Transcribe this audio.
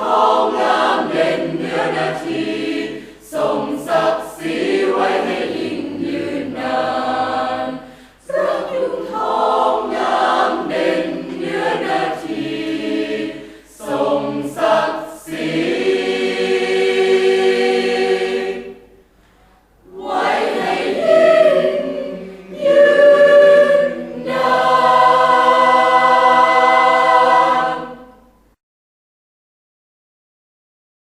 ทองงามเด่นเหนือนาทีทรงสับ